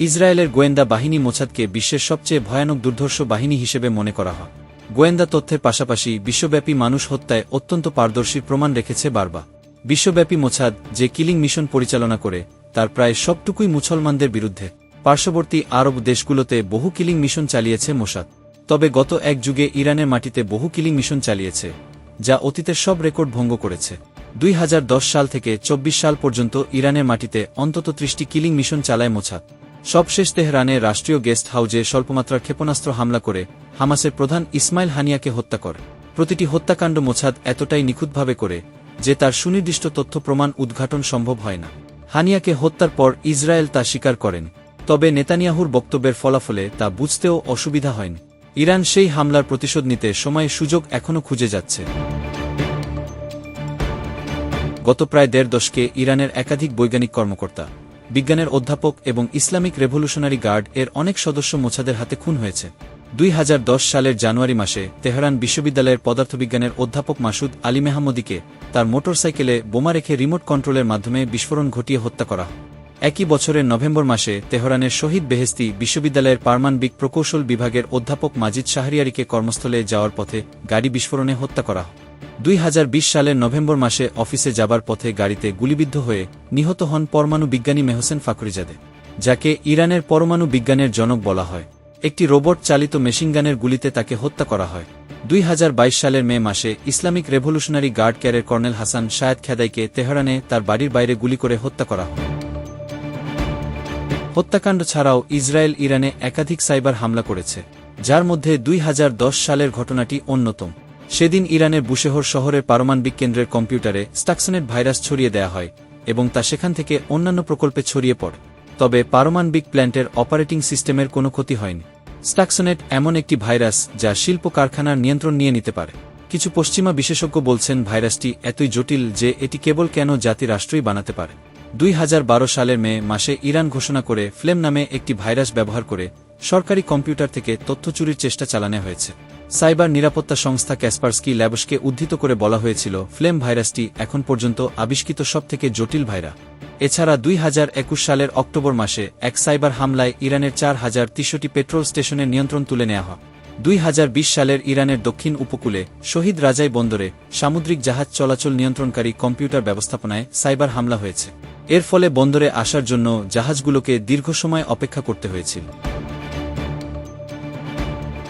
ইসরায়েলের গোয়েন্দা বাহিনী মোছাদকে বিশ্বের সবচেয়ে ভয়ানক দুর্ধর্ষ বাহিনী হিসেবে মনে করা হয়। গোয়েন্দা তথ্যের পাশাপাশি বিশ্বব্যাপী মানুষ হত্যায় অত্যন্ত পারদর্শী প্রমাণ রেখেছে বারবা। বিশ্বব্যাপী মোছাদ যে কিলিং মিশন পরিচালনা করে, তার প্রায় সবটুকুই মুসলমানদের বিরুদ্ধে। পার্শ্ববর্তী আরব দেশগুলোতে বহু কিলিং মিশন চালিয়েছে মোসাদ তবে গত এক যুগে ইরানের মাটিতে বহু কিলিং মিশন চালিয়েছে, যা অতীতের সব রেকর্ড ভঙ্গ করেছে। দুই হাজার দশ সাল থেকে ২৪ সাল পর্যন্ত ইরানের মাটিতে অন্তত ত্রিশটি কিলিং মিশন চালায় মোছাদ। সবশেষ তেহরানে রাষ্ট্রীয় গেস্ট হাউজে স্বল্পমাত্রার ক্ষেপণাস্ত্র হামলা করে হামাসের প্রধান ইসমাইল হানিয়াকে হত্যা করে। প্রতিটি হত্যাকাণ্ড মোছাদ এতটাই নিখুঁতভাবে করে যে তার সুনির্দিষ্ট তথ্য প্রমাণ উদ্ঘাটন সম্ভব হয় না। হানিয়াকে হত্যার পর ইসরায়েল তা স্বীকার করেন, তবে নেতানিয়াহুর বক্তব্যের ফলাফলে তা বুঝতেও অসুবিধা হয়নি। ইরান সেই হামলার প্রতিশোধ নিতে সময় সুযোগ এখনও খুঁজে যাচ্ছে। গত প্রায় দেড় দশকে ইরানের একাধিক বৈজ্ঞানিক কর্মকর্তা বিজ্ঞানের অধ্যাপক এবং ইসলামিক রেভলিউশনারি গার্ড এর অনেক সদস্য মোছাদের হাতে খুন হয়েছে। দুই হাজার দশ সালের জানুয়ারি মাসে তেহরান বিশ্ববিদ্যালয়ের পদার্থবিজ্ঞানের অধ্যাপক মাসুদ আলী মেহাম্মদীকে তার মোটরসাইকেলে বোমা রেখে রিমোট কন্ট্রোলের মাধ্যমে বিস্ফোরণ ঘটিয়ে হত্যা করা। একই বছরের নভেম্বর মাসে তেহরানের শহীদ বেহেস্তি বিশ্ববিদ্যালয়ের পারমাণবিক প্রকৌশল বিভাগের অধ্যাপক মাজিদ শাহরিয়ারিকে কর্মস্থলে যাওয়ার পথে গাড়ি বিস্ফোরণে হত্যা করা। হয় দুই হাজার বিশ সালের নভেম্বর মাসে অফিসে যাবার পথে গাড়িতে গুলিবিদ্ধ হয়ে নিহত হন পরমাণু বিজ্ঞানী মেহসেন ফাকরিজাদে যাকে ইরানের পরমাণু বিজ্ঞানের জনক বলা হয়। একটি রোবট চালিত মেশিনগানের গুলিতে তাকে হত্যা করা হয়। দুই হাজার বাইশ সালের মে মাসে ইসলামিক রেভলিউশনারি গার্ড ক্যারের কর্নেল হাসান শায়েদ খেদাইকে তেহরানে তার বাড়ির বাইরে গুলি করে হত্যা করা হয়। হত্যাকাণ্ড ছাড়াও ইসরায়েল ইরানে একাধিক সাইবার হামলা করেছে, যার মধ্যে দুই হাজার দশ সালের ঘটনাটি অন্যতম। সেদিন ইরানের বুশেহর শহরের পারমাণবিক কেন্দ্রের কম্পিউটারে স্টাকসনেট ভাইরাস ছড়িয়ে দেয়া হয় এবং তা সেখান থেকে অন্যান্য প্রকল্পে ছড়িয়ে পড়ে। তবে পারমাণবিক প্ল্যান্টের অপারেটিং সিস্টেমের কোনো ক্ষতি হয়নি। স্টাকসনেট এমন একটি ভাইরাস যা শিল্প কারখানার নিয়ন্ত্রণ নিয়ে নিতে পারে। কিছু পশ্চিমা বিশেষজ্ঞ বলছেন ভাইরাসটি এতই জটিল যে এটি কেবল কেন জাতি রাষ্ট্রই বানাতে পারে। দুই হাজার বারো সালের মে মাসে ইরান ঘোষণা করে ফ্লেম নামে একটি ভাইরাস ব্যবহার করে সরকারি কম্পিউটার থেকে তথ্য চুরির চেষ্টা চালানো হয়েছে। সাইবার নিরাপত্তা সংস্থা ক্যাসপার্সকি ল্যাবসকে উদ্ধৃত করে বলা হয়েছিল, ফ্লেম ভাইরাসটি এখন পর্যন্ত আবিষ্কৃত সবথেকে জটিল ভাইরা। এছাড়া দুই হাজার একুশ সালের অক্টোবর মাসে এক সাইবার হামলায় ইরানের চার হাজার তিনশোটি পেট্রোল স্টেশনের নিয়ন্ত্রণ তুলে নেওয়া হয়। দুই হাজার বিশ সালের ইরানের দক্ষিণ উপকূলে, শহীদ রাজাই বন্দরে সামুদ্রিক জাহাজ চলাচল নিয়ন্ত্রণকারী কম্পিউটার ব্যবস্থাপনায় সাইবার হামলা হয়েছে। এর ফলে বন্দরে আসার জন্য জাহাজগুলোকে দীর্ঘ সময় অপেক্ষা করতে হয়েছিল।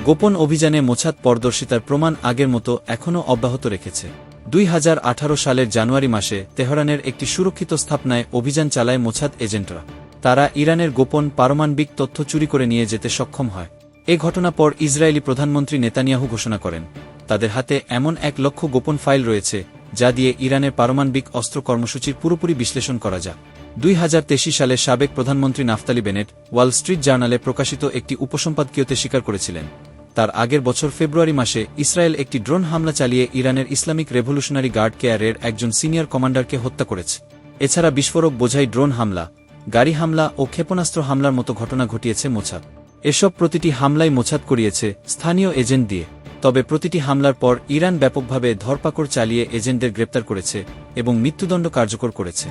গোপন অভিযানে মোছাদ পরদর্শিতার প্রমাণ আগের মতো এখনও অব্যাহত রেখেছে। দুই হাজার আঠারো সালের জানুয়ারি মাসে তেহরানের একটি সুরক্ষিত স্থাপনায় অভিযান চালায় মোছাদ এজেন্টরা। তারা ইরানের গোপন পারমাণবিক তথ্য চুরি করে নিয়ে যেতে সক্ষম হয়। এ ঘটনা পর ইসরায়েলি প্রধানমন্ত্রী নেতানিয়াহু ঘোষণা করেন। তাদের হাতে এমন এক লক্ষ গোপন ফাইল রয়েছে, যা দিয়ে ইরানের পারমাণবিক অস্ত্র কর্মসূচির পুরোপুরি বিশ্লেষণ করা যায় দুই হাজার সালে সাবেক প্রধানমন্ত্রী নাফতালি বেনেট ওয়াল স্ট্রিট জার্নালে প্রকাশিত একটি উপসম্পাদকীয়তে স্বীকার করেছিলেন। তার আগের বছর ফেব্রুয়ারি মাসে ইসরায়েল একটি ড্রোন হামলা চালিয়ে ইরানের ইসলামিক রেভলিউশনারি গার্ড কেয়ারের একজন সিনিয়র কমান্ডারকে হত্যা করেছে। এছাড়া বিস্ফোরক বোঝাই ড্রোন হামলা, গাড়ি হামলা ও ক্ষেপণাস্ত্র হামলার মতো ঘটনা ঘটিয়েছে মোছাদ। এসব প্রতিটি হামলাই মোছাদ করিয়েছে স্থানীয় এজেন্ট দিয়ে। তবে প্রতিটি হামলার পর ইরান ব্যাপকভাবে ধরপাকড় চালিয়ে এজেন্টদের গ্রেপ্তার করেছে এবং মৃত্যুদণ্ড কার্যকর করেছে।